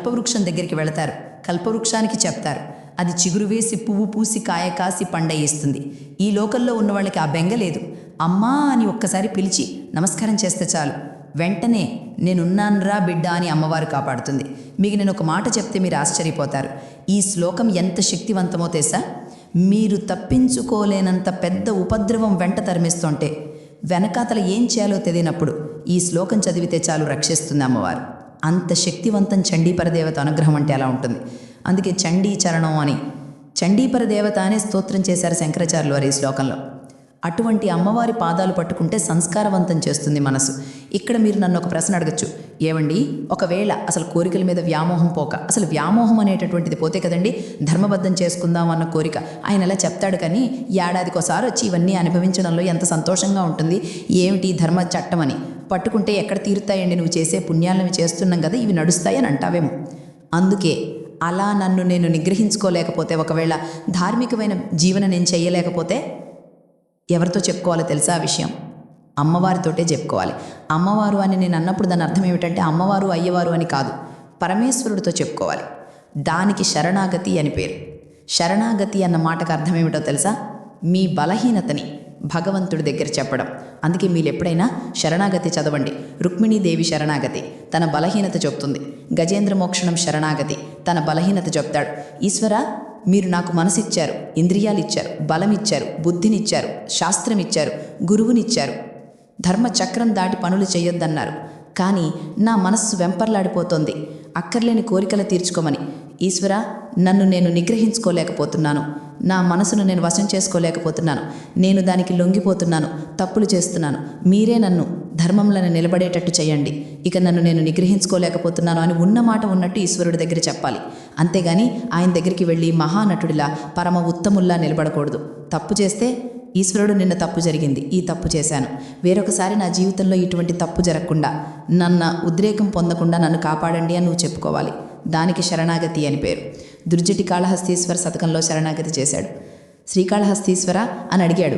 కల్పవృక్షం దగ్గరికి వెళతారు. కల్పవృక్షానికి చెప్తారు అది చిగురు వేసి పువ్వు పూసి కాయ కాసి పండయిస్తుంది ఈ లోకల్లో ఉన్న వాళ్ళకి ఆ బెంగ లేదు. అమ్మా అని ఒక్కసారి పిలిచి నమస్కారం చేస్తే చాలు. వెంటనే నేనున్నాన్రా బిడ్డ అని అమ్మవారు కాపాడుతుంది. మీకు నేను ఒక మాట చెప్తే మీరు ఆశ్చర్యపోతారు. ఈ శ్లోకం ఎంత శక్తివంతమో తెలుసా? మీరు తప్పించుకోలేనంత పెద్ద ఉపద్రవం వెంట తరిమిస్తుంటే వెనకాతల ఏం చేయాలో తెలియనప్పుడు ఈ శ్లోకం చదివితే చాలు రక్షిస్తుంది అమ్మవారు. అంత శక్తివంతం చండీపర దేవత అనుగ్రహం అంటే అలా ఉంటుంది. అందుకే చండీ చరణం అని. చండీపర దేవత అనే స్తోత్రం చేశారు శంకరాచార్యులు వారి ఈ శ్లోకంలో. అటువంటి అమ్మవారి పాదాలు పట్టుకుంటే సంస్కారవంతం చేస్తుంది మనసు. ఇక్కడ మీరు నన్ను ఒక ప్రశ్న అడగచ్చు. ఏమండి ఒకవేళ అసలు కోరికల మీద వ్యామోహం పోక అసలు వ్యామోహం అనేటటువంటిది పోతే కదండి ధర్మబద్ధం చేసుకుందాం అన్న కోరిక. ఆయన ఎలా చెప్తాడు కానీ ఏడాదికోసారి వచ్చి ఇవన్నీ అనుభవించడంలో ఎంత సంతోషంగా ఉంటుంది. ఏమిటి ధర్మ చట్టం అని. పట్టుకుంటే ఎక్కడ తీరుతాయండి? నువ్వు చేసే పుణ్యాలను చేస్తున్నాం కదా ఇవి నడుస్తాయని అంటావేమో. అందుకే అలా నన్ను నేను నిగ్రహించుకోలేకపోతే ఒకవేళ ధార్మికమైన జీవన నేను చేయలేకపోతే ఎవరితో చెప్పుకోవాలో తెలుసా ఆ విషయం? అమ్మవారితోటే చెప్పుకోవాలి. అమ్మవారు అని నేను అన్నప్పుడు దాని అర్థం ఏమిటంటే అమ్మవారు అయ్యవారు అని కాదు. పరమేశ్వరుడితో చెప్పుకోవాలి. దానికి శరణాగతి అని పేరు. శరణాగతి అన్న మాటకు అర్థం ఏమిటో తెలుసా? మీ బలహీనతని భగవంతుడి దగ్గర చెప్పడం. అందుకే మీరు ఎప్పుడైనా శరణాగతి చదవండి. రుక్మిణీదేవి శరణాగతి తన బలహీనత చెప్తుంది గజేంద్ర మోక్షణం శరణాగతి తన బలహీనత చెప్తాడు ఈశ్వర మీరు నాకు మనసిచ్చారు ఇంద్రియాలు ఇచ్చారు బలం ఇచ్చారు బుద్ధినిచ్చారు శాస్త్రం ఇచ్చారు గురువునిచ్చారు. ధర్మ చక్రం దాటి పనులు చేయొద్దన్నారు కానీ నా మనస్సు వెంపర్లాడిపోతోంది. అక్కర్లేని కోరికలు తీర్చుకోమని ఈశ్వర నన్ను నేను నిగ్రహించుకోలేకపోతున్నాను. నా మనసును నేను వశం చేసుకోలేకపోతున్నాను. నేను దానికి లొంగిపోతున్నాను. తప్పులు చేస్తున్నాను. మీరే నన్ను ధర్మంలో నిలబడేటట్టు చేయండి. ఇక నన్ను నేను నిగ్రహించుకోలేకపోతున్నాను అని ఉన్న మాట ఉన్నట్టు ఈశ్వరుడి దగ్గర చెప్పాలి. అంతేగాని ఆయన దగ్గరికి వెళ్ళి మహానటుడిలా పరమ ఉత్తముల్లా నిలబడకూడదు. తప్పు చేస్తే ఈశ్వరుడు నిన్న తప్పు జరిగింది. ఈ తప్పు చేశాను. వేరొకసారి నా జీవితంలో ఇటువంటి తప్పు జరగకుండా నన్న ఉద్రేకం పొందకుండా నన్ను కాపాడండి అని నువ్వు చెప్పుకోవాలి. దానికి శరణాగతి అని పేరు. దుర్జటి కాళహస్తీశ్వర శతకంలో శరణాగతి చేశాడు. శ్రీకాళహస్తీశ్వర అని అడిగాడు.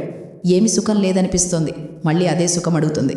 ఏమి సుఖం లేదనిపిస్తోంది? మళ్ళీ అదే సుఖం అడుగుతుంది.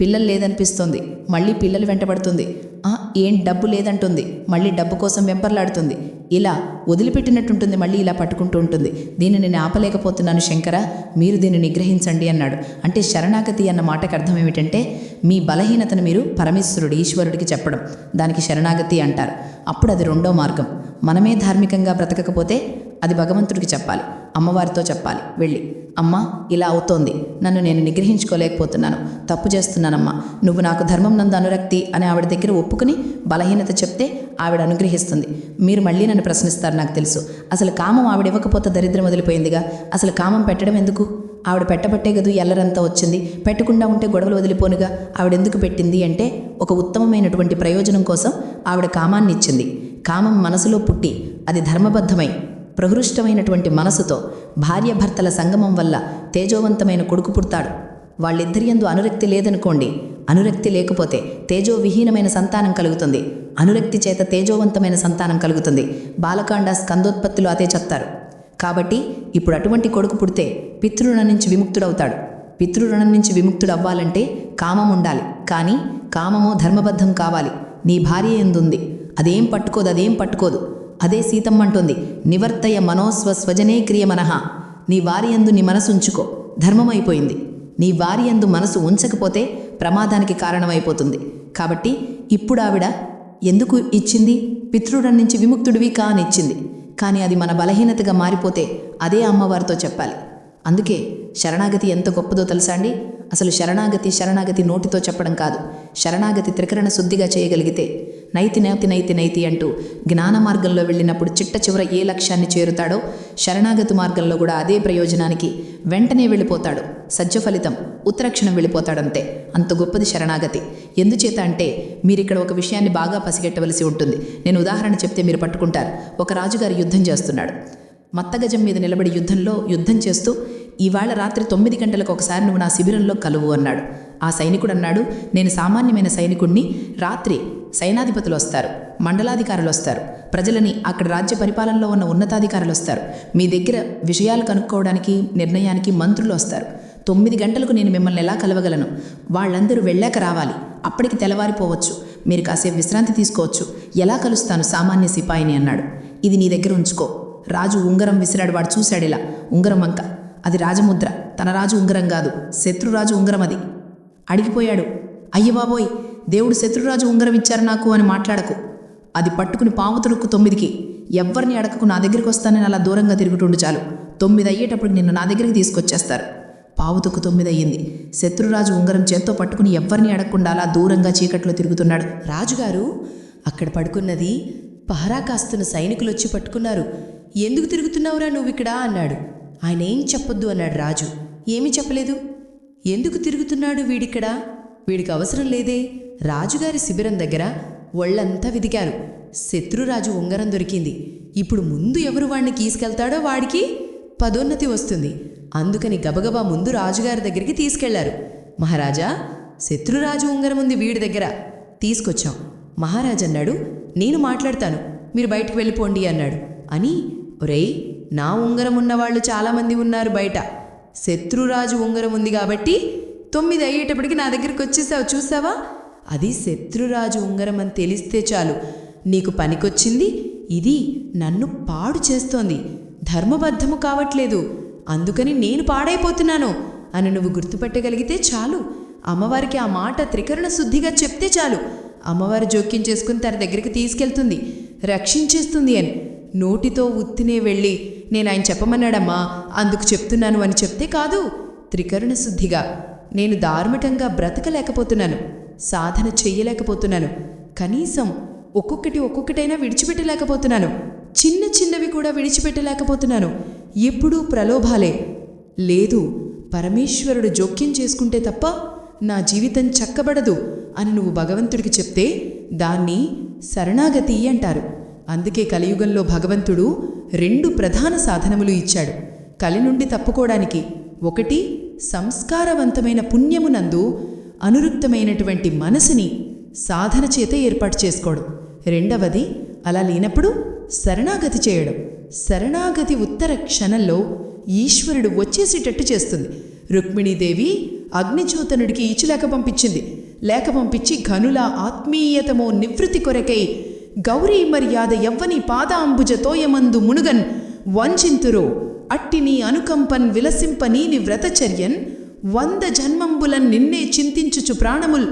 పిల్లలు లేదనిపిస్తోంది. మళ్ళీ పిల్లలు వెంటబడుతుంది. "ఆ, ఏం డబ్బు లేదంటుంది. మళ్ళీ డబ్బు కోసం వెంపర్లాడుతుంది. ఇలా వదిలిపెట్టినట్టుంటుంది మళ్ళీ ఇలా పట్టుకుంటూ ఉంటుంది. దీన్ని నేను ఆపలేకపోతున్నాను శంకర మీరు దీన్ని నిగ్రహించండి అన్నాడు. అంటే శరణాగతి అన్న మాటకు అర్థం ఏమిటంటే మీ బలహీనతను మీరు పరమేశ్వరుడు ఈశ్వరుడికి చెప్పడం. దానికి శరణాగతి అంటారు. అప్పుడు అది రెండో మార్గం. మనమే ధార్మికంగా బ్రతకకపోతే అది భగవంతుడికి చెప్పాలి. అమ్మవారితో చెప్పాలి. వెళ్ళి అమ్మ ఇలా అవుతోంది. నన్ను నేను నిగ్రహించుకోలేకపోతున్నాను. తప్పు చేస్తున్నానమ్మా. నువ్వు నాకు ధర్మం నందు అనురక్తి అని ఆవిడ దగ్గర ఒప్పుకుని బలహీనత చెప్తే ఆవిడ అనుగ్రహిస్తుంది. మీరు మళ్ళీ నన్ను ప్రశ్నిస్తారు నాకు తెలుసు. అసలు కామం ఆవిడ ఇవ్వకపోతే దరిద్రం వదిలిపోయిందిగా? అసలు కామం పెట్టడం ఎందుకు? ఆవిడ పెట్టబట్టే గదు ఎల్లరంతా వచ్చింది. పెట్టకుండా ఉంటే గొడవలు వదిలిపోనుగా? ఆవిడ ఎందుకు పెట్టింది అంటే ఒక ఉత్తమమైనటువంటి ప్రయోజనం కోసం ఆవిడ కామాన్ని ఇచ్చింది కామం మనసులో పుట్టి అది ధర్మబద్ధమై ప్రహృష్టమైనటువంటి మనసుతో భార్యభర్తల సంగమం వల్ల తేజోవంతమైన కొడుకు పుడతాడు. వాళ్ళిద్దరి యందు అనురక్తి లేదనుకోండి అనురక్తి లేకపోతే తేజో విహీనమైన సంతానం కలుగుతుంది. అనురక్తి చేత తేజోవంతమైన సంతానం కలుగుతుంది. బాలకాండ స్కందోత్పత్తిలో అదే చెప్తారు. కాబట్టి ఇప్పుడు అటువంటి కొడుకు పుడితే పితృరుణం నుంచి విముక్తుడవుతాడు. పితృరుణం నుంచి విముక్తుడు అవ్వాలంటే కామం ఉండాలి. కానీ కామము ధర్మబద్ధం కావాలి. నీ భార్య ఎందుంది? అదేం పట్టుకోదు అదేం పట్టుకోదు. అదే సీతమ్మంటుంది. నివర్తయ మనోస్వ స్వజనే క్రియ మనహ. నీ వారి యందు నీ మనసు ఉంచుకో. ధర్మమైపోయింది. నీ వారి యందు మనసు ఉంచకపోతే ప్రమాదానికి కారణమైపోతుంది. కాబట్టి ఇప్పుడు ఆవిడ ఎందుకు ఇచ్చింది? పితృడం నుంచి విముక్తుడివి కానిచ్చింది. కానీ అది మన బలహీనతగా మారిపోతే అదే అమ్మవారితో చెప్పాలి. అందుకే శరణాగతి ఎంత గొప్పదో తెలుసా అండి? అసలు శరణాగతి శరణాగతి నోటితో చెప్పడం కాదు. శరణాగతి త్రికరణ శుద్ధిగా చేయగలిగితే నైతి నైతి నైతి నైతి అంటూ జ్ఞాన మార్గంలో వెళ్ళినప్పుడు చిట్ట చివర ఏ లక్ష్యాన్ని చేరుతాడో శరణాగతి మార్గంలో కూడా అదే ప్రయోజనానికి వెంటనే వెళ్ళిపోతాడు. సజ్జ ఫలితం ఉత్తరక్షణం వెళ్ళిపోతాడంతే. అంత గొప్పది శరణాగతి. ఎందుచేత అంటే మీరు ఇక్కడ ఒక విషయాన్ని బాగా పసిగెట్టవలసి ఉంటుంది. నేను ఉదాహరణ చెప్తే మీరు పట్టుకుంటారు. ఒక రాజుగారు యుద్ధం చేస్తున్నాడు. మత్తగజం మీద నిలబడి యుద్ధంలో యుద్ధం చేస్తూ ఇవాళ రాత్రి తొమ్మిది గంటలకు ఒకసారి నువ్వు నా శిబిరంలో కలువు అన్నాడు. ఆ సైనికుడు అన్నాడు నేను సామాన్యమైన సైనికుడిని రాత్రి సైనాధిపతులు వస్తారు మండలాధికారులు వస్తారు. ప్రజలని అక్కడ రాజ్య పరిపాలనలో ఉన్న ఉన్నతాధికారులు వస్తారు. మీ దగ్గర విషయాలు కనుక్కోవడానికి నిర్ణయానికి మంత్రులు వస్తారు. తొమ్మిది గంటలకు నేను మిమ్మల్ని ఎలా కలవగలను? వాళ్ళందరూ వెళ్ళాక రావాలి. అప్పటికి తెల్లవారిపోవచ్చు. మీరు కాసేపు విశ్రాంతి తీసుకోవచ్చు. ఎలా కలుస్తాను సామాన్య సిపాయిని అన్నాడు. ఇది నీ దగ్గర ఉంచుకో. రాజు ఉంగరం విసిరాడు. వాడు చూశాడు ఇలా. ఉంగరం వంక. అది రాజముద్ర. తన రాజు ఉంగరం కాదు. శత్రురాజు ఉంగరం అది. అడిగిపోయాడు. అయ్యబాబోయ్! బాబోయ్ దేవుడు శత్రురాజు ఉంగరం ఇచ్చారు నాకు అని మాట్లాడకు. అది పట్టుకుని పాము తొమ్మిదికి ఎవ్వరిని అడగకు నా దగ్గరికి వస్తానని అలా దూరంగా తిరుగుతుండు చాలు. తొమ్మిది అయ్యేటప్పుడు నిన్ను నా దగ్గరికి తీసుకొచ్చేస్తారు. పావుతుకు తొమ్మిది అయ్యింది. శత్రురాజు ఉంగరం చేత్తో పట్టుకుని ఎవ్వరిని అడగకుండా అలా దూరంగా చీకట్లో తిరుగుతున్నాడు. రాజుగారు అక్కడ పడుకున్నది పహరా కాస్తున్న సైనికులు వచ్చి పట్టుకున్నారు. ఎందుకు తిరుగుతున్నావురా నువ్వు ఇక్కడ? అన్నాడు. ఆయన ఏం చెప్పొద్దు అన్నాడు రాజు. ఏమీ చెప్పలేదు. ఎందుకు తిరుగుతున్నాడు వీడిక్కడ? వీడికి అవసరం లేదే. రాజుగారి శిబిరం దగ్గర ఒళ్ళంతా విదికారు. శత్రురాజు ఉంగరం దొరికింది. ఇప్పుడు ముందు ఎవరు వాడిని తీసుకెళ్తాడో వాడికి పదోన్నతి వస్తుంది. అందుకని గబగబా ముందు రాజుగారి దగ్గరికి తీసుకెళ్ళారు. మహారాజా శత్రురాజు ఉంగరం ఉంది వీడి దగ్గర. తీసుకొచ్చాం. మహారాజన్నాడు నేను మాట్లాడతాను. మీరు బయటకు వెళ్ళిపోండి అన్నాడు. అని ఒరేయ్ నా ఉంగరం ఉన్నవాళ్ళు చాలామంది ఉన్నారు బయట. శత్రురాజు ఉంగరం ఉంది కాబట్టి తొమ్మిది అయ్యేటప్పటికి నా దగ్గరికి వచ్చేసావు చూసావా? అది శత్రురాజు ఉంగరం అని తెలిస్తే చాలు. నీకు పనికొచ్చింది? ఇది నన్ను పాడు చేస్తోంది. ధర్మబద్ధము కావట్లేదు. అందుకని నేను పాడైపోతున్నాను అని నువ్వు గుర్తుపట్టగలిగితే చాలు. అమ్మవారికి ఆ మాట త్రికరణ శుద్ధిగా చెప్తే చాలు. అమ్మవారు జోక్యం చేసుకుని తన దగ్గరికి తీసుకెళ్తుంది. రక్షించేస్తుంది అని. నోటితో ఉత్తినే వెళ్ళి నేను ఆయన చెప్పమన్నాడమ్మా అందుకు చెప్తున్నాను అని చెప్తే కాదు. త్రికరణ శుద్ధిగా. నేను ధార్మికంగా బ్రతకలేకపోతున్నాను సాధన చెయ్యలేకపోతున్నాను కనీసం ఒక్కొక్కటి ఒక్కొక్కటైనా విడిచిపెట్టలేకపోతున్నాను చిన్న చిన్నవి కూడా విడిచిపెట్టలేకపోతున్నాను ఎప్పుడూ ప్రలోభాలే. లేదు పరమేశ్వరుడు జోక్యం చేసుకుంటే తప్ప నా జీవితం చక్కబడదు అని నువ్వు భగవంతుడికి చెప్తే దాన్ని శరణాగతి అంటారు. అందుకే కలియుగంలో భగవంతుడు రెండు ప్రధాన సాధనములు ఇచ్చాడు కలి నుండి తప్పుకోవడానికి. ఒకటి సంస్కారవంతమైన పుణ్యమునందు అనురుక్తమైనటువంటి మనసుని సాధన చేత ఏర్పాటు చేసుకోవడం. రెండవది అలా లేనప్పుడు శరణాగతి చేయడం. శరణాగతి ఉత్తర క్షణంలో ఈశ్వరుడు వచ్చేసేటట్టు చేస్తుంది. రుక్మిణీదేవి అగ్నిచోతనుడికి ఈచులేక పంపించింది. లేక పంపించి ఘనుల ఆత్మీయతమో నివృత్తి కొరకై గౌరీ మర్యాద ఎవ్వని పాదాంబుజ తోయమందు మునుగన్ వంచింతురో అట్టిని అనుకంపన్ విలసింపనీని వ్రతచర్యన్ వంద జన్మంబులన్ నిన్నే చింతించుచు ప్రాణముల్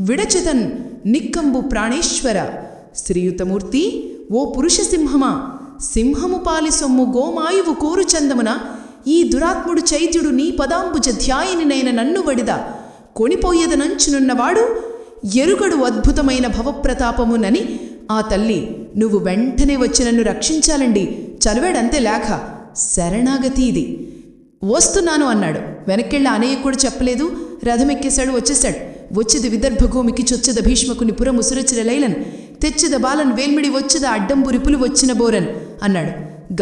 విడచితన్ నిక్కంబు ప్రాణేశ్వర. శ్రీయుతమూర్తి ఓ పురుష సింహమా సింహము పాలి సొమ్ము గోమాయువు కోరు చందమున ఈ దురాత్ముడు చైత్యుడు నీ పదాంబుజ ధ్యాయినినైన నన్ను వడిదా. కొనిపోయేదనంచునున్నవాడు ఎరుగడు అద్భుతమైన భవప్రతాపమునని ఆ తల్లి నువ్వు వెంటనే వచ్చి నన్ను రక్షించాలండి చదివాడంతే లేఖ. శరణాగతి ఇది వస్తున్నాను అన్నాడు. వెనక్కెళ్ళి అనయ్య కూడా చెప్పలేదు. రథమెక్కేశాడు వచ్చేశాడు. వచ్చిది విదర్భగోమికి చొచ్చద భీష్మకుని పురము సురచిర లైలన్ తెచ్చిద బాలన్ వేల్మిడి వచ్చిద అడ్డం బురిపులు వచ్చిన బోరన్ అన్నాడు.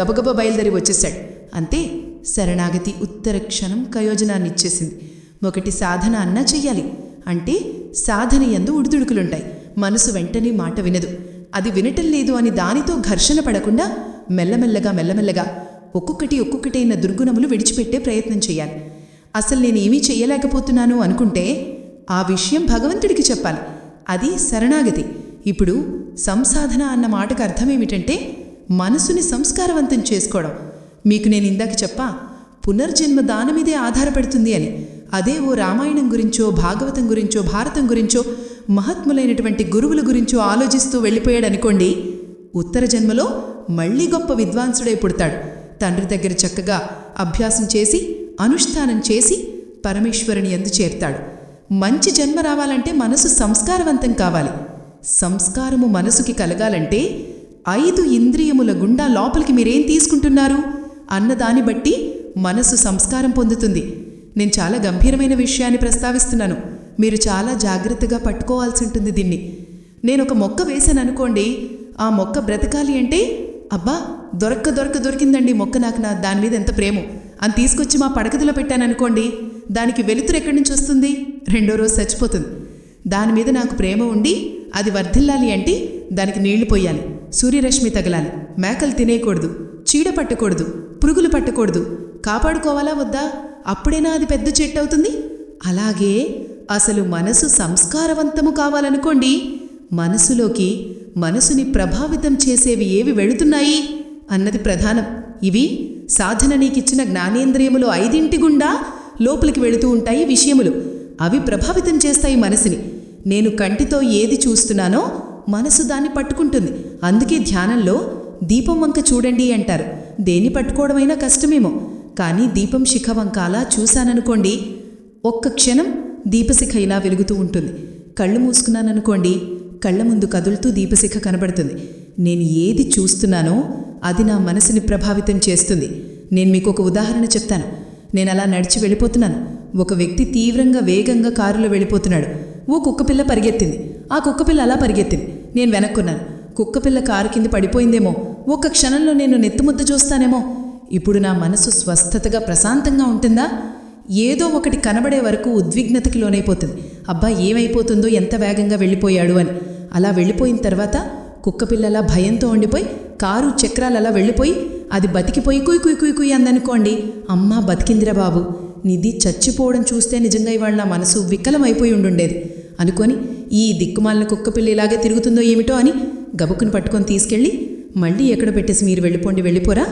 గబగబ బయలుదేరి వచ్చేశాడు. అంతే శరణాగతి ఉత్తర క్షణం కయోజనాన్నిచ్చేసింది. ఒకటి సాధన అన్నా చెయ్యాలి. అంటే సాధన ఎందు ఉడిదుడుకులుంటాయి. మనసు వెంటనే మాట వినదు. అది వినటం లేదు అని దానితో ఘర్షణ పడకుండా మెల్లమెల్లగా మెల్లమెల్లగా ఒక్కొక్కటి ఒక్కొక్కటైన దుర్గుణములు విడిచిపెట్టే ప్రయత్నం చేయాలి. అసలు నేనేమీ చెయ్యలేకపోతున్నాను అనుకుంటే ఆ విషయం భగవంతుడికి చెప్పాలి. అది శరణాగతి. ఇప్పుడు సంసాధన అన్న మాటకు అర్థమేమిటంటే మనసుని సంస్కారవంతం చేసుకోవడం. మీకు నేను ఇందాక చెప్పా పునర్జన్మ దానమిదే ఆధారపడుతుంది అని. అదే ఓ రామాయణం గురించో భాగవతం గురించో భారతం గురించో మహాత్ములైనటువంటి గురువుల గురించో ఆలోచిస్తూ వెళ్ళిపోయాడనుకోండి ఉత్తర జన్మలో మళ్ళీ గొప్ప విద్వాంసుడై పుడతాడు. తండ్రి దగ్గర చక్కగా అభ్యాసం చేసి అనుష్ఠానం చేసి పరమేశ్వరుని ఎందు చేరుతాడు. మంచి జన్మ రావాలంటే మనసు సంస్కారవంతం కావాలి. సంస్కారము మనసుకి కలగాలంటే ఐదు ఇంద్రియముల గుండా లోపలికి మీరేం తీసుకుంటున్నారు? అన్నదాన్ని బట్టి మనసు సంస్కారం పొందుతుంది. నేను చాలా గంభీరమైన విషయాన్ని ప్రస్తావిస్తున్నాను. మీరు చాలా జాగ్రత్తగా పట్టుకోవాల్సి ఉంటుంది దీన్ని. నేను ఒక మొక్క వేశాను అనుకోండి ఆ మొక్క బ్రతకాలి అంటే అబ్బా దొరక్క దొరక దొరికిందండి మొక్క నాకు నా దాని మీద ఎంత ప్రేమ. అని తీసుకొచ్చి మా పడకదిలో పెట్టాను అనుకోండి దానికి వెలుతురు ఎక్కడి నుంచి వస్తుంది? రెండో రోజు చచ్చిపోతుంది. దాని మీద నాకు ప్రేమ ఉండి అది వర్ధిల్లాలి అంటే దానికి నీళ్ళు పోయాలి సూర్యరశ్మి తగలాలి. మేకలు తినేయకూడదు చీడ పట్టకూడదు పురుగులు పట్టకూడదు. కాపాడుకోవాలా వద్దా? అప్పుడేనా అది పెద్ద చెట్టు అవుతుంది? అలాగే అసలు మనసు సంస్కారవంతము కావాలనుకోండి మనసులోకి మనసుని ప్రభావితం చేసేవి ఏవి వెళుతున్నాయి? అన్నది ప్రధానం. ఇవి సాధన నీకిచ్చిన జ్ఞానేంద్రియములు ఐదింటి గుండా లోపలికి వెళుతూ ఉంటాయి విషయములు. అవి ప్రభావితం చేస్తాయి మనసుని. నేను కంటితో ఏది చూస్తున్నానో మనసు దాన్ని పట్టుకుంటుంది. అందుకే ధ్యానంలో దీపం వంక చూడండి అంటారు. దేన్ని పట్టుకోవడమైనా కష్టమేమో. కానీ దీపం శిఖ వంక అలా చూశాననుకోండి ఒక్క క్షణం దీపశిఖ ఇలా వెలుగుతూ ఉంటుంది. కళ్ళు మూసుకున్నాననుకోండి కళ్ళ ముందు కదులుతూ దీపశిఖ కనబడుతుంది. నేను ఏది చూస్తున్నానో అది నా మనసుని ప్రభావితం చేస్తుంది. నేను మీకు ఒక ఉదాహరణ చెప్తాను. నేను అలా నడిచి వెళ్ళిపోతున్నాను. ఒక వ్యక్తి తీవ్రంగా వేగంగా కారులో వెళ్ళిపోతున్నాడు. ఓ కుక్కపిల్ల పరిగెత్తింది. ఆ కుక్కపిల్ల అలా పరిగెత్తింది. నేను వెనక్కున్నాను. కుక్కపిల్ల కారు కింద పడిపోయిందేమో? ఒక్క క్షణంలో నేను నెత్తుముద్ద చూస్తానేమో? ఇప్పుడు నా మనసు స్వస్థతగా ప్రశాంతంగా ఉంటుందా? ఏదో ఒకటి కనబడే వరకు ఉద్విగ్నతకి లోనైపోతుంది. అబ్బా ఏమైపోతుందో ఎంత వేగంగా వెళ్ళిపోయాడు అని. అలా వెళ్ళిపోయిన తర్వాత కుక్కపిల్లలా భయంతో ఉండిపోయి కారు చక్రాలలా వెళ్ళిపోయి అది బతికిపోయి కుయ్ కుయ్ కుయ్ కుయ్ అందనుకోండి అమ్మా బతికిందిరా బాబు. నిధి చచ్చిపోవడం చూస్తే నిజంగా ఇవాళ నా మనసు వికలమైపోయి ఉండుండేది. అనుకొని ఈ దిక్కుమాలిన కుక్కపిల్ల ఇలాగే తిరుగుతుందో ఏమిటో అని గబుక్కుని పట్టుకొని తీసుకెళ్ళి మళ్ళీ ఎక్కడ పెట్టేసి మీరు వెళ్ళిపోండి వెళ్ళిపోరా.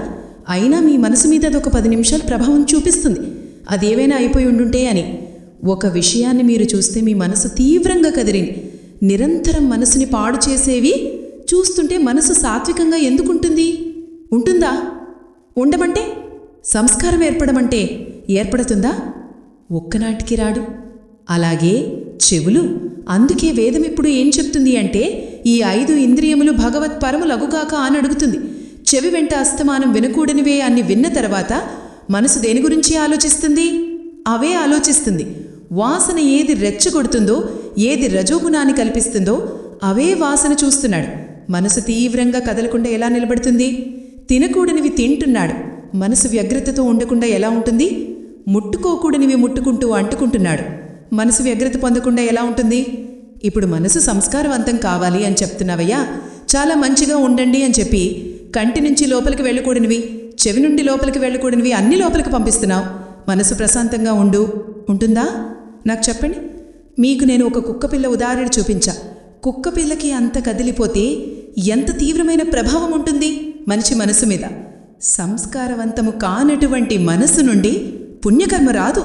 అయినా మీ మనసు మీద అది ఒక పది నిమిషాలు ప్రభావం చూపిస్తుంది. అదేవైనా అయిపోయి ఉండుంటే అని. ఒక విషయాన్ని మీరు చూస్తే మీ మనసు తీవ్రంగా కదిరింది నిరంతరం మనసుని పాడు చేసేవి చూస్తుంటే మనసు సాత్వికంగా ఎందుకుంటుంది? ఉంటుందా? ఉండమంటే? సంస్కారం ఏర్పడమంటే ఏర్పడుతుందా? ఒక్కనాటికి రాడు. అలాగే చెవులు. అందుకే వేదం ఇప్పుడు ఏం చెప్తుంది అంటే ఈ ఐదు ఇంద్రియములు భగవత్ పరములగుగాక అని అడుగుతుంది. చెవి వెంట అస్తమానం వినకూడనివే అన్ని విన్న తర్వాత మనసు దేని గురించి ఆలోచిస్తుంది? అవే ఆలోచిస్తుంది. వాసన ఏది రెచ్చగొడుతుందో ఏది రజోగుణాన్ని కల్పిస్తుందో అవే వాసన చూస్తున్నాడు. మనసు తీవ్రంగా కదలకుండా ఎలా నిలబడుతుంది? తినకూడనివి తింటున్నాడు. మనసు వ్యగ్రతతో ఉండకుండా ఎలా ఉంటుంది? ముట్టుకోకూడనివి ముట్టుకుంటూ అంటుకుంటున్నాడు. మనసు వ్యగ్రత పొందకుండా ఎలా ఉంటుంది? ఇప్పుడు మనసు సంస్కారవంతం కావాలి అని చెప్తున్నావయ్యా. చాలా మంచిగా ఉండండి అని చెప్పి కంటి నుంచి లోపలికి వెళ్ళకూడనివి చెవి నుండి లోపలికి వెళ్ళకూడనివి అన్ని లోపలికి పంపిస్తున్నావు. మనసు ప్రశాంతంగా ఉండు. ఉంటుందా? నాకు చెప్పండి. మీకు నేను ఒక కుక్కపిల్ల ఉదాహరణ చూపించా. కుక్కపిల్లకి అంత కదిలిపోతే ఎంత తీవ్రమైన ప్రభావం ఉంటుంది? మనిషి మనసు మీద. సంస్కారవంతము కానటువంటి మనసు నుండి పుణ్యకర్మ రాదు.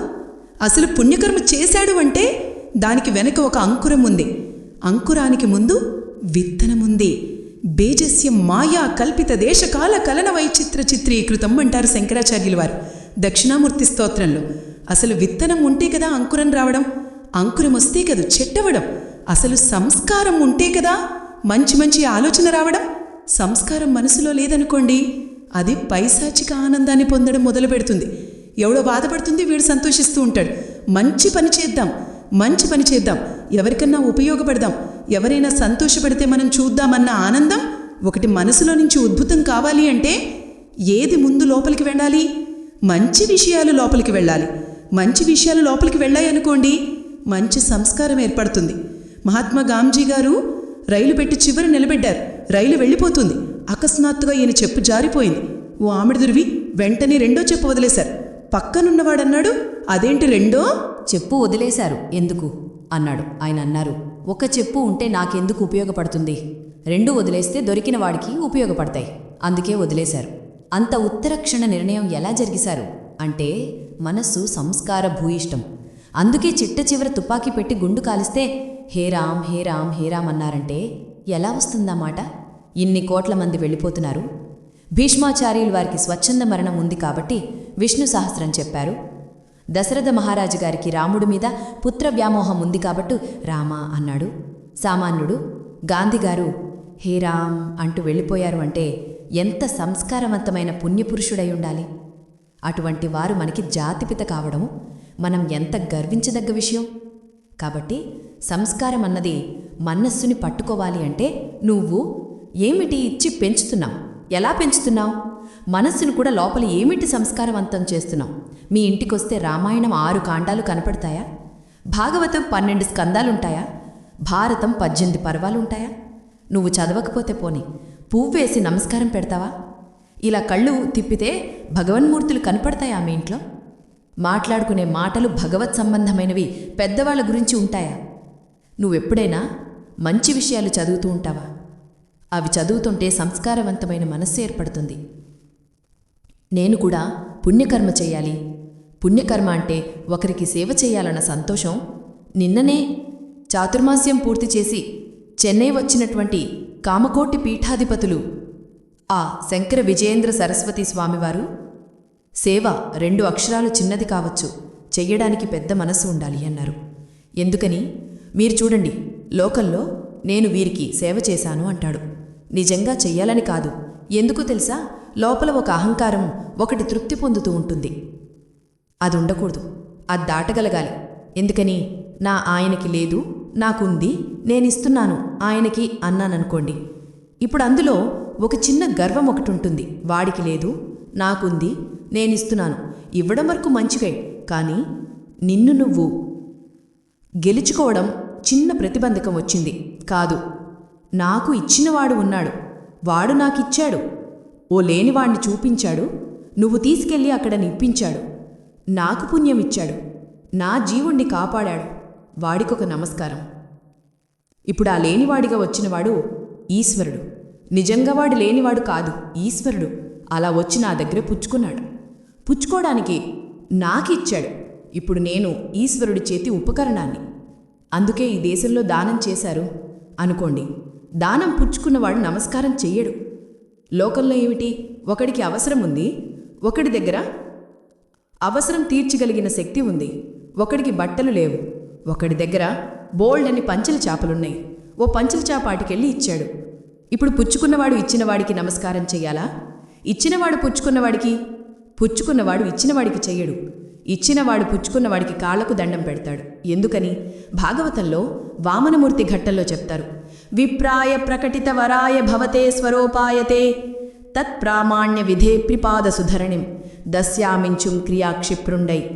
అసలు పుణ్యకర్మ చేశాడు అంటే దానికి వెనక ఒక అంకురం ఉంది. అంకురానికి ముందు విత్తనముంది బేజస్యం మాయా కల్పిత దేశకాల కలన వైచిత్ర చిత్రీకృతం అంటారు శంకరాచార్యులు వారు. దక్షిణామూర్తి స్తోత్రంలో. అసలు విత్తనం ఉంటే కదా అంకురం రావడం? అంకురం వస్తే కదా చెట్టవడం అసలు సంస్కారం ఉంటే కదా మంచి మంచి ఆలోచన రావడం? సంస్కారం మనసులో లేదనుకోండి అది పైశాచిక ఆనందాన్ని పొందడం మొదలు పెడుతుంది. ఎవడో బాధపడుతుంది వీడు సంతోషిస్తూ ఉంటాడు. మంచి పని చేద్దాం మంచి పని చేద్దాం. ఎవరికన్నా ఉపయోగపడదాం. ఎవరైనా సంతోషపడితే మనం చూద్దామన్న ఆనందం ఒకటి మనసులో నుంచి ఉద్భుతం కావాలి అంటే ఏది ముందు లోపలికి వెళ్ళాలి? మంచి విషయాలు లోపలికి వెళ్ళాలి. మంచి విషయాలు లోపలికి వెళ్ళాయనుకోండి మంచి సంస్కారం ఏర్పడుతుంది. మహాత్మా గాంధీ గారు రైలు పెట్టి చివరి నిలబెట్టారు. రైలు వెళ్ళిపోతుంది. అకస్మాత్తుగా ఈయన చెప్పు జారిపోయింది. ఓ ఆమిడిదురివి వెంటనే రెండో చెప్పు వదిలేశారు. పక్కనున్నవాడన్నాడు అదేంటి రెండో? చెప్పు వదిలేశారు. ఎందుకు? అన్నాడు. ఆయన అన్నారు ఒక చెప్పు ఉంటే నాకెందుకు ఉపయోగపడుతుంది? రెండు వదిలేస్తే దొరికిన వాడికి ఉపయోగపడతాయి. అందుకే వదిలేశారు. అంత ఉత్తరక్షణ నిర్ణయం ఎలా జరిగిశారు? అంటే మనస్సు సంస్కార భూయిష్టం. అందుకే చిట్ట చివర తుపాకీ పెట్టి గుండు కాలిస్తే హే రామ్ హే రామ్ హే రామ్ అన్నారంటే ఎలా వస్తుందన్నమాట ఇన్ని కోట్ల మంది వెళ్ళిపోతున్నారు. భీష్మాచార్యులు వారికి స్వచ్ఛంద మరణం ఉంది కాబట్టి విష్ణు సహస్రం చెప్పారు. దశరథ మహారాజు గారికి రాముడి మీద పుత్ర వ్యామోహం ఉంది కాబట్టి రామ అన్నాడు. సామాన్యుడు గాంధీగారు హే రామ్ అంటూ వెళ్ళిపోయారు అంటే ఎంత సంస్కారవంతమైన పుణ్యపురుషుడై ఉండాలి? అటువంటి వారు మనకి జాతిపిత కావడము మనం ఎంత గర్వించదగ్గ విషయం? కాబట్టి సంస్కారం అన్నది మనస్సుని పట్టుకోవాలి అంటే నువ్వు ఏమిటి ఇచ్చి పెంచుతున్నావు? ఎలా పెంచుతున్నావు? మనస్సును కూడా లోపల ఏమిటి సంస్కారవంతం చేస్తున్నావు? మీ ఇంటికొస్తే రామాయణం ఆరు కాండాలు కనపడతాయా? భాగవతం పన్నెండు స్కందాలుంటాయా? భారతం పద్దెనిమిది పర్వాలుంటాయా? నువ్వు చదవకపోతే పోని. పువ్వేసి నమస్కారం పెడతావా? ఇలా కళ్ళు తిప్పితే భగవన్మూర్తులు కనపడతాయా మీ ఇంట్లో? మాట్లాడుకునే మాటలు భగవత్ సంబంధమైనవి పెద్దవాళ్ళ గురించి ఉంటాయా? నువ్వెప్పుడైనా మంచి విషయాలు చదువుతూ ఉంటావా? అవి చదువుతుంటే సంస్కారవంతమైన మనస్సు ఏర్పడుతుంది. నేను కూడా పుణ్యకర్మ చేయాలి. పుణ్యకర్మ అంటే ఒకరికి సేవ చేయాలన్న సంతోషం నిన్ననే చాతుర్మాస్యం పూర్తి చేసి చెన్నై వచ్చినటువంటి కామకోటి పీఠాధిపతులు ఆ శంకర విజయేంద్ర సరస్వతి స్వామివారు సేవ రెండు అక్షరాలు చిన్నది కావచ్చు. చెయ్యడానికి పెద్ద మనసు ఉండాలి అన్నారు. ఎందుకని? మీరు చూడండి లోకల్లో నేను వీరికి సేవ చేశాను అంటాడు. నిజంగా చెయ్యాలని కాదు. ఎందుకు తెలుసా? లోపల ఒక అహంకారం ఒకటి తృప్తి పొందుతూ ఉంటుంది. అది ఉండకూడదు అది దాటగలగాలి. ఎందుకని? నా ఆయనకి లేదు నాకుంది నేనిస్తున్నాను ఆయనకి అన్నాననుకోండి. ఇప్పుడు అందులో ఒక చిన్న గర్వం ఒకటి ఉంటుంది. వాడికి లేదు నాకుంది నేనిస్తున్నాను. ఇవ్వడం వరకు మంచివే కానీ నిన్ను నువ్వు గెలుచుకోవడం చిన్న ప్రతిబంధకం వచ్చింది. కాదు నాకు ఇచ్చినవాడు ఉన్నాడు. వాడు నాకిచ్చాడు. ఓ లేనివాణ్ణి చూపించాడు. నువ్వు తీసుకెళ్ళి అక్కడ నిప్పించాడు నాకు పుణ్యమిచ్చాడు. నా జీవుణ్ణి కాపాడాడు. వాడికొక నమస్కారం. ఇప్పుడు ఆ లేనివాడిగా వచ్చినవాడు ఈశ్వరుడు. నిజంగా వాడు లేనివాడు కాదు ఈశ్వరుడు. అలా వచ్చి నా దగ్గర పుచ్చుకున్నాడు. పుచ్చుకోవడానికి నాకిచ్చాడు. ఇప్పుడు నేను ఈశ్వరుడి చేతి ఉపకరణాన్ని. అందుకే ఈ దేశంలో దానం చేశారు. అనుకోండి. దానం పుచ్చుకున్నవాడు నమస్కారం చెయ్యడు. లోకంలో ఏమిటి? ఒకడికి అవసరం ఉంది. ఒకడి దగ్గర అవసరం తీర్చగలిగిన శక్తి ఉంది. ఒకడికి బట్టలు లేవు. ఒకడి దగ్గర బోల్డ్ అని పంచెల చేపలున్నాయి. ఓ పంచెల చేప ఆటికెళ్ళి ఇచ్చాడు. ఇప్పుడు పుచ్చుకున్నవాడు ఇచ్చినవాడికి నమస్కారం చెయ్యాలా? ఇచ్చినవాడు పుచ్చుకున్నవాడికి పుచ్చుకున్నవాడు ఇచ్చినవాడికి చెయ్యడు. ఇచ్చినవాడు పుచ్చుకున్నవాడికి కాళ్ళకు దండం పెడతాడు. ఎందుకని? భాగవతంలో వామనమూర్తి ఘట్టంలో చెప్తారు. విప్రాయ ప్రకటిత వరాయ భవతే స్వరోపాయతే తత్ప్రామాణ్య విధే ప్రిపాద సుధరణిం దస్యామించుం క్రియాక్షిప్రుండై.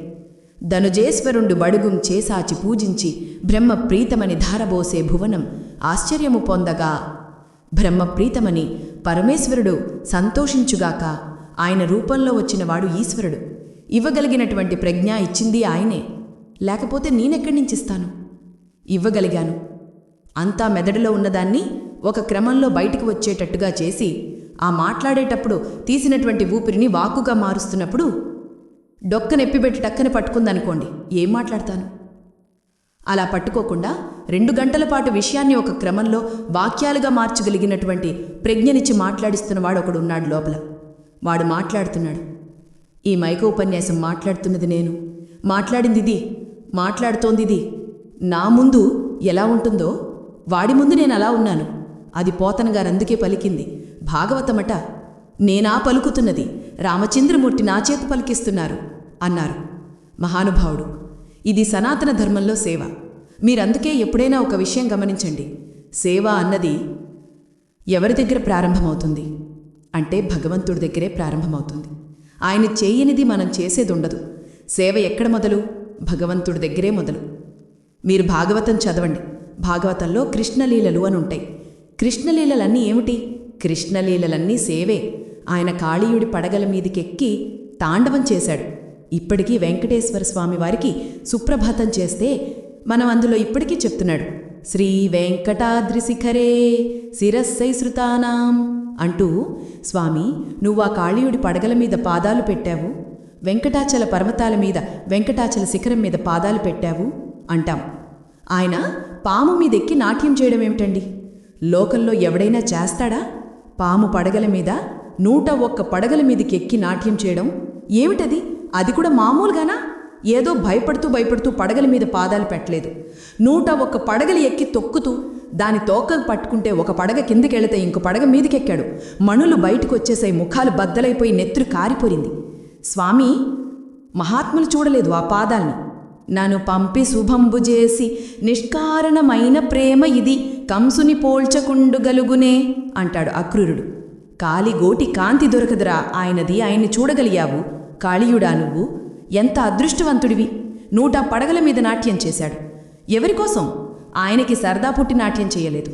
ధనుజేశ్వరుండు బడుగుం చేసాచి పూజించి బ్రహ్మ ప్రీతమని ధారబోసే భువనం ఆశ్చర్యము పొందగా బ్రహ్మప్రీతమని పరమేశ్వరుడు సంతోషించుగాక ఆయన రూపంలో వచ్చినవాడు ఈశ్వరుడు. ఇవ్వగలిగినటువంటి ప్రజ్ఞ ఇచ్చింది ఆయనే. లేకపోతే నేనెక్కడి నుంచి ఇస్తాను? ఇవ్వగలిగాను. అంతా మెదడులో ఉన్నదాన్ని ఒక క్రమంలో బయటికి వచ్చేటట్టుగా చేసి ఆ మాట్లాడేటప్పుడు తీసినటువంటి ఊపిరిని వాక్కుగా మారుస్తున్నప్పుడు డొక్క నెప్పిబెట్టి టక్కన పట్టుకుందనుకోండి ఏం మాట్లాడతాను? అలా పట్టుకోకుండా రెండు గంటల పాటు విషయాన్ని ఒక క్రమంలో వాక్యాలుగా మార్చగలిగినటువంటి ప్రజ్ఞనిచ్చి మాట్లాడిస్తున్నవాడు ఒకడు ఉన్నాడు లోపల. వాడు మాట్లాడుతున్నాడు. ఈ మైక ఉపన్యాసం మాట్లాడుతున్నది నేను. మాట్లాడింది ఇది మాట్లాడుతోంది ఇది నా ముందు ఎలా ఉంటుందో వాడి ముందు నేను అలా ఉన్నాను. అది పోతన అందుకే పలికింది. భాగవతమట నేనా పలుకుతున్నది? రామచంద్రమూర్తి నా చేత పలికిస్తున్నారు అన్నారు. మహానుభావుడు ఇది సనాతన ధర్మంలో సేవ. మీరందుకే ఎప్పుడైనా ఒక విషయం గమనించండి. సేవ అన్నది ఎవరి దగ్గర ప్రారంభమవుతుంది? అంటే భగవంతుడి దగ్గరే ప్రారంభమవుతుంది. ఆయన చేయనిది మనం చేసేది ఉండదు సేవ ఎక్కడ మొదలు? భగవంతుడి దగ్గరే మొదలు. మీరు భాగవతం చదవండి. భాగవతంలో కృష్ణలీలలు అని ఉంటాయి కృష్ణలీలలన్నీ ఏమిటి? కృష్ణలీలలన్నీ సేవే. ఆయన కాళీయుడి పడగల మీదికెక్కి తాండవం చేశాడు. ఇప్పటికీ వెంకటేశ్వర స్వామి వారికి సుప్రభాతం చేస్తే మనం అందులో ఇప్పటికీ చెప్తున్నాడు. శ్రీ వెంకటాద్రి శిఖరే శిరస్సై శృతానాం. అంటూ స్వామి నువ్వు ఆ కాళీయుడి పడగల మీద పాదాలు పెట్టావు? వెంకటాచల పర్వతాల మీద వెంకటాచల శిఖరం మీద పాదాలు పెట్టావు? అంటాం. ఆయన పాము మీదెక్కి నాట్యం చేయడం ఏమిటండి లోకంలో ఎవడైనా చేస్తాడా? పాము పడగల మీద నూట ఒక్క పడగల మీదకి ఎక్కి నాట్యం చేయడం? ఏమిటది? అది కూడా మామూలుగానా? ఏదో భయపడుతూ భయపడుతూ పడగల మీద పాదాలు పెట్టలేదు. నూట ఒక్క పడగలు ఎక్కి తొక్కుతూ దాని తోక పట్టుకుంటే ఒక పడగ కిందకెళితే ఇంకో పడగ మీదకెక్కాడు. మణులు బయటకు వచ్చేసాయి ముఖాలు బద్దలైపోయి నెత్తురు కారిపోయింది స్వామి మహాత్ములు చూడలేదు ఆ పాదాల్ని. నన్ను పంపి శుభంబు చేసి నిష్కారణమైన ప్రేమ ఇది కంసుని పోల్చకుండుగలుగునే అంటాడు అక్రూరుడు. కాలిగోటి కాంతి దొరకదురా ఆయనది ఆయన్ని చూడగలిగావు. కాళీయుడా నువ్వు? ఎంత అదృష్టవంతుడివి. నూట పడగల మీద నాట్యం చేశాడు. ఎవరికోసం ఆయనకి సరదా పుట్టి నాట్యం చేయలేదు.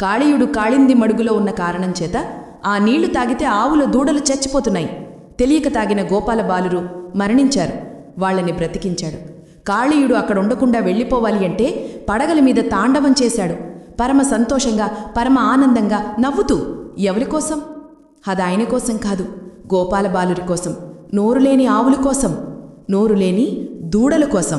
కాళీయుడు కాళింది మడుగులో ఉన్న కారణం చేత ఆ నీళ్ళు తాగితే ఆవుల దూడలు చచ్చిపోతున్నాయి. తెలియక తాగిన గోపాల బాలురు మరణించారు. వాళ్ళని బ్రతికించాడు. కాళీయుడు అక్కడ ఉండకుండా వెళ్ళిపోవాలి అంటే పడగల మీద తాండవం చేశాడు. పరమ సంతోషంగా పరమ ఆనందంగా నవ్వుతూ ఎవరి కోసం? అది ఆయన కోసం కాదు గోపాల బాలురి కోసం నోరులేని ఆవుల కోసం నోరులేని దూడల కోసం.